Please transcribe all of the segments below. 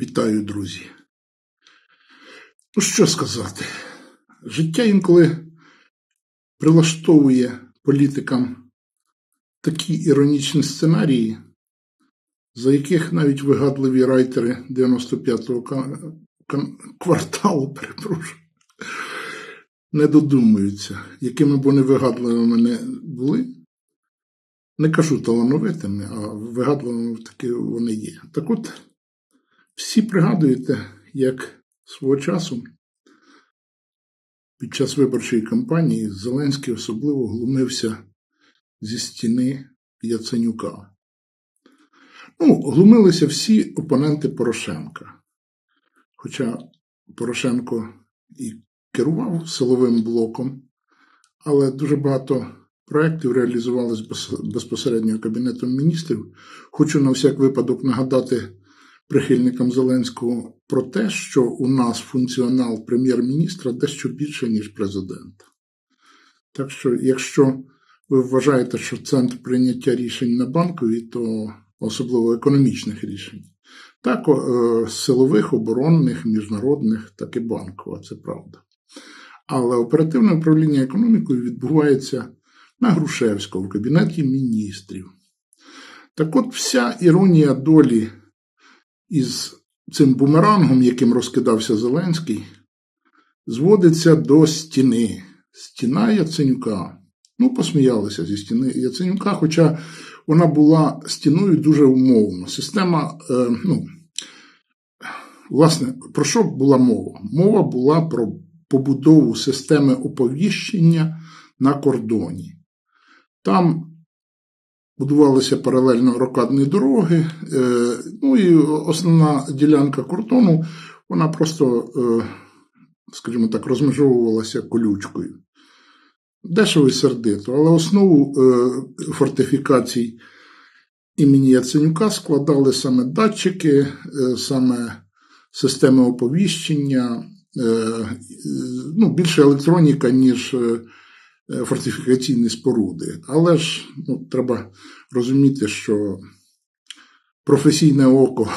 Вітаю, друзі. Ну, що сказати? Життя інколи прилаштовує політикам такі іронічні сценарії, за яких навіть вигадливі райтери 95-го кварталу, перепрошую, не додумуються, якими б вони вигадливими не були. Не кажу талановитими, а вигадливими таки вони є. Так от, всі пригадуєте, як свого часу під час виборчої кампанії Зеленський особливо глумився зі стіни Яценюка. Ну, глумилися всі опоненти Порошенка. Хоча Порошенко і керував силовим блоком, але дуже багато проєктів реалізувалися безпосередньо Кабінетом міністрів. Хочу на всяк випадок нагадати прихильникам Зеленського про те, що у нас функціонал прем'єр-міністра дещо більше, ніж президента. Так що, якщо ви вважаєте, що центр прийняття рішень на банковій, то особливо економічних рішень, так, е, силових, оборонних, міжнародних, так і банкова, це правда. Але оперативне управління економікою відбувається на Грушевського в Кабінеті міністрів. Так от вся іронія долі із цим бумерангом, яким розкидався Зеленський, зводиться до стіни. Стіна Яценюка. Ну, посміялися зі стіни Яценюка, хоча вона була стіною дуже умовно. Система, е, ну, власне, про що була мова? Мова була про побудову системи оповіщення на кордоні. Там будувалися паралельно рокадні дороги, е, ну і основна ділянка кордону, вона просто, е, скажімо так, розмежовувалася колючкою. Дешево і сердито, але основу е, фортифікацій імені Яценюка складали саме датчики, саме системи оповіщення, ну, більше електроніка, ніж фортифікаційні споруди. Але ж ну, треба розуміти, що професійне око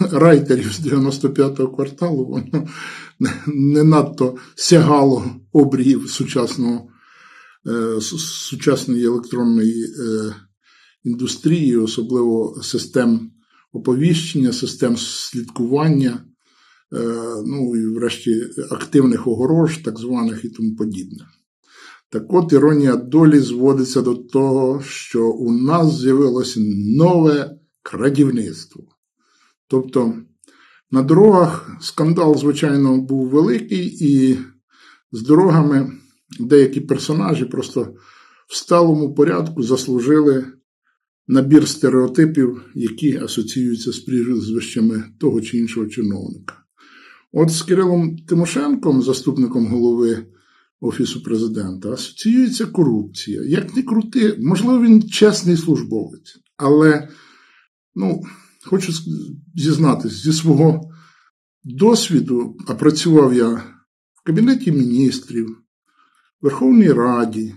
райтерів з 95-го кварталу воно не- надто сягало обріїв сучасного, е, сучасної електронної е, індустрії, особливо систем оповіщення, систем слідкування, е, ну і врешті активних огорож, так званих і тому подібне. Так от іронія долі зводиться до того, що у нас з'явилося нове крадівництво. Тобто на дорогах скандал, звичайно, був великий, і з дорогами деякі персонажі просто в сталому порядку заслужили набір стереотипів, які асоціюються з прізвищами того чи іншого чиновника. От з Кирилом Тимошенком, заступником голови Офісу президента, асоціюється корупція. Як не крути, можливо, він чесний службовець, але ну, хочу зізнатися зі свого досвіду, а працював я в Кабінеті міністрів, в Верховній Раді,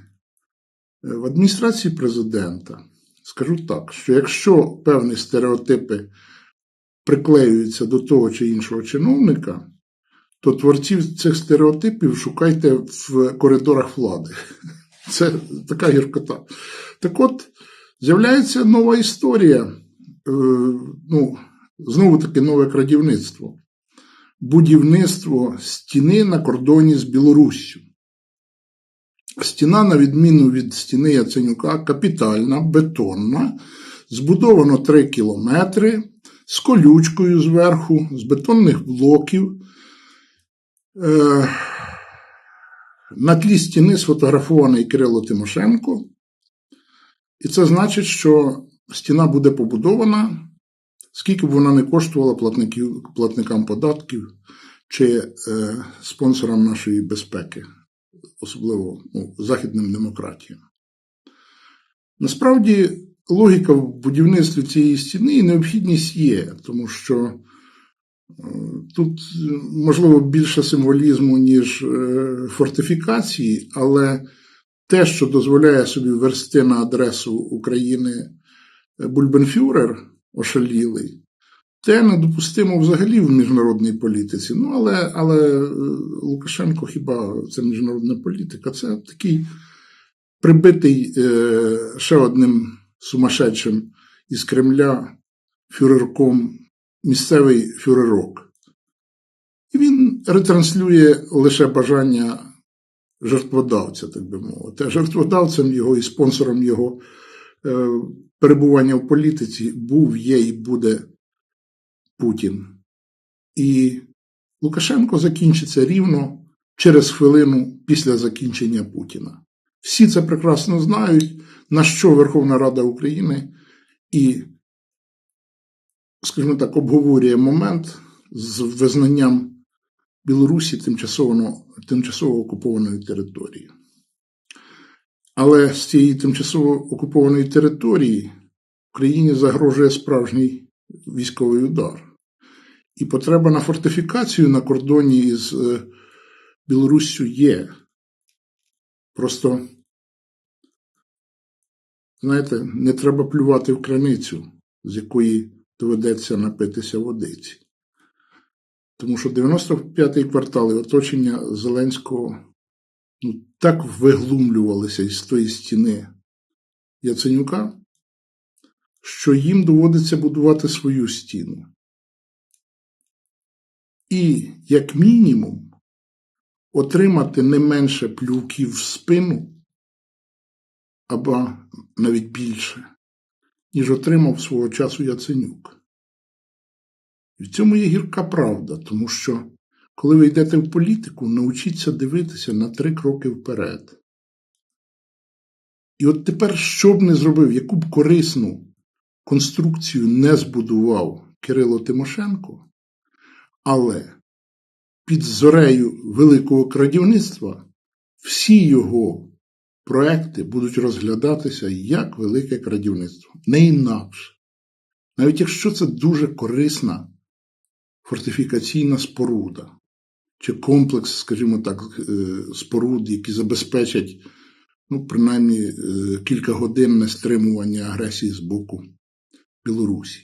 е, в адміністрації президента. Скажу так, що якщо певні стереотипи приклеюються до того чи іншого чиновника, то творців цих стереотипів шукайте в коридорах влади. Це така гіркота. Так от, з'являється нова історія. Е, Ну, знову таки нове крадівництво. Будівництво стіни на кордоні з Білоруссю. Стіна, на відміну від стіни Яценюка, капітальна, бетонна, збудовано 3 кілометри з колючкою зверху, з бетонних блоків. Е, на тлі стіни сфотографований Кирило Тимошенко. І це значить, що стіна буде побудована, скільки б вона не коштувала платників, платникам податків чи е, спонсорам нашої безпеки, особливо ну, західним демократіям. Насправді, логіка в будівництві цієї стіни і необхідність є, тому що тут, е, можливо, більше символізму, ніж е, фортифікації, але те, що дозволяє собі версти на адресу України Бульбенфюрер ошалілий, Те недопустимо взагалі в міжнародній політиці. Ну, але, але е, Лукашенко хіба це міжнародна політика? Це такий прибитий е, ще одним сумасшедшим із Кремля фюрерком місцевий фюрерок. Ретранслює лише бажання жертводавця, так би мовити. Жертводавцем його і спонсором його е, перебування в політиці був, є і буде Путін. І Лукашенко закінчиться рівно через хвилину після закінчення Путіна. Всі це прекрасно знають, на що Верховна Рада України і, скажімо так, обговорює момент з визнанням Білорусі тимчасово, окупованої території. Але з цієї тимчасово окупованої території Україні загрожує справжній військовий удар. І потреба на фортифікацію на кордоні із е, Білоруссю є. Просто, знаєте, не треба плювати в краницю, з якої доведеться напитися водиці. Тому що 95-й квартал і оточення Зеленського ну, так виглумлювалися із тої стіни Яценюка, що їм доводиться будувати свою стіну. І, як мінімум, отримати не менше плювків в спину, або навіть більше, ніж отримав свого часу Яценюк. І в цьому є гірка правда, тому що, коли ви йдете в політику, навчіться дивитися на три кроки вперед. І от тепер, що б не зробив, яку б корисну конструкцію не збудував Кирило Тимошенко, але під зорею великого крадівництва всі його проекти будуть розглядатися як велике крадівництво, не інакше. Навіть якщо це дуже корисна фортифікаційна споруда, чи комплекс, скажімо так, е, споруд, які забезпечать ну, принаймні е, кілька годин нестримування агресії з боку Білорусі.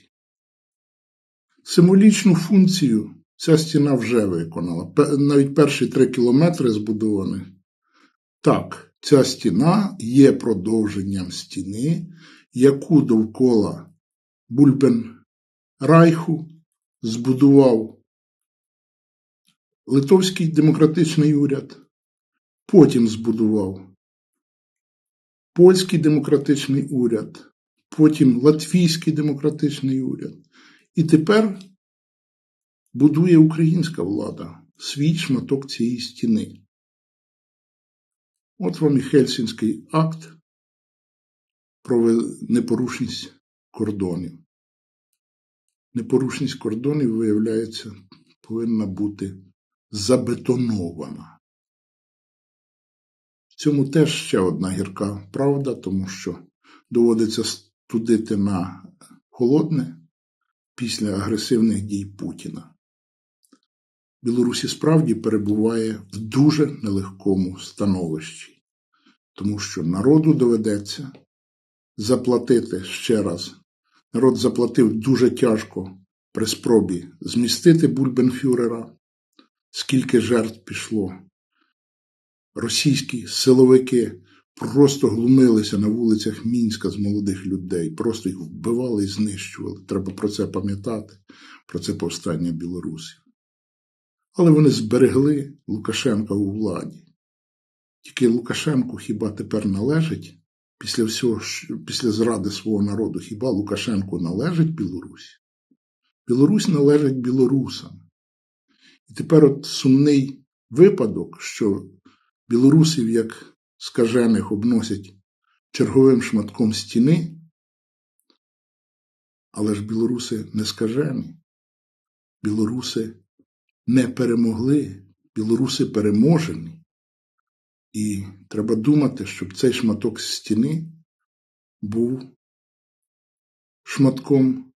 Символічну функцію ця стіна вже виконала. Навіть перші три кілометри збудовані. Так, ця стіна є продовженням стіни, яку довкола Бульбен-Райху збудував Литовський демократичний уряд, потім збудував Польський демократичний уряд, потім Латвійський демократичний уряд. І тепер будує українська влада свій шматок цієї стіни. От вам і Хельсінський акт про непорушність кордонів. Непорушність кордонів, виявляється, повинна бути забетонована. В цьому теж ще одна гірка правда, тому що доводиться студити на холодне після агресивних дій Путіна. Білорусі справді перебуває в дуже нелегкому становищі, тому що народу доведеться заплатити ще раз. Народ заплатив дуже тяжко при спробі змістити Бульбенфюрера, скільки жертв пішло. Російські силовики просто глумилися на вулицях Мінська з молодих людей, просто їх вбивали і знищували. Треба про це пам'ятати, про це повстання білорусів. Але вони зберегли Лукашенка у владі. Тільки Лукашенку хіба тепер належить, після всього, після зради свого народу, хіба Лукашенку належить Білорусі? Білорусь належить білорусам. І тепер от сумний випадок, що білорусів, як скажених, обносять черговим шматком стіни, але ж білоруси не скажені. Білоруси не перемогли, білоруси переможені. І треба думати, щоб цей шматок стіни був шматком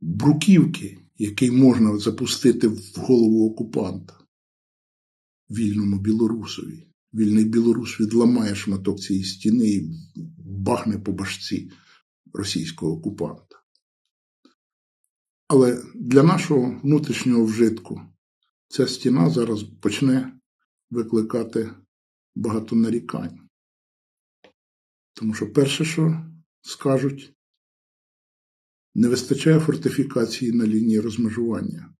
бруківки, який можна запустити в голову окупанта, вільному білорусові. Вільний білорус відламає шматок цієї стіни і бахне по башці російського окупанта. Але для нашого внутрішнього вжитку ця стіна зараз почне викликати багато нарікань. Тому що перше, що скажуть, не вистачає фортифікації на лінії розмежування,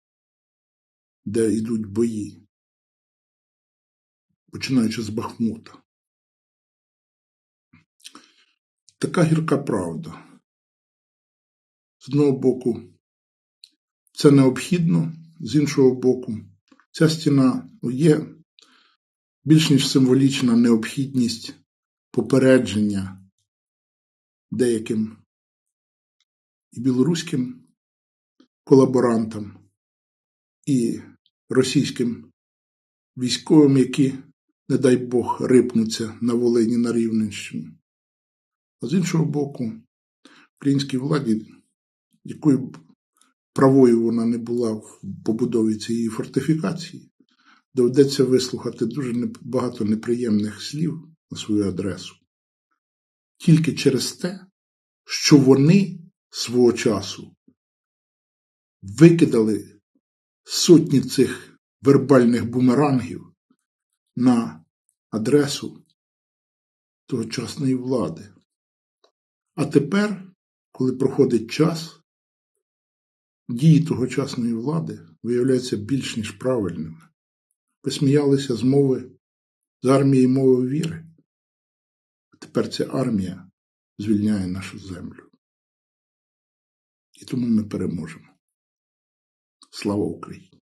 де йдуть бої, починаючи з Бахмута. Така гірка правда. З одного боку, це необхідно, з іншого боку, ця стіна є більш ніж символічна необхідність попередження деяким і білоруським колаборантам, і російським військовим, які, не дай Бог, рипнуться на Волині на Рівненщину. А з іншого боку, українській владі, якою б правою вона не була в побудові цієї фортифікації, доведеться вислухати дуже багато неприємних слів на свою адресу. Тільки через те, що вони свого часу викидали сотні цих вербальних бумерангів на адресу тогочасної влади. А тепер, коли проходить час, дії тогочасної влади виявляються більш ніж правильними. Ви сміялися з мови, з армії мови віри. Тепер ця армія звільняє нашу землю. І тому ми переможемо. Слава Україні!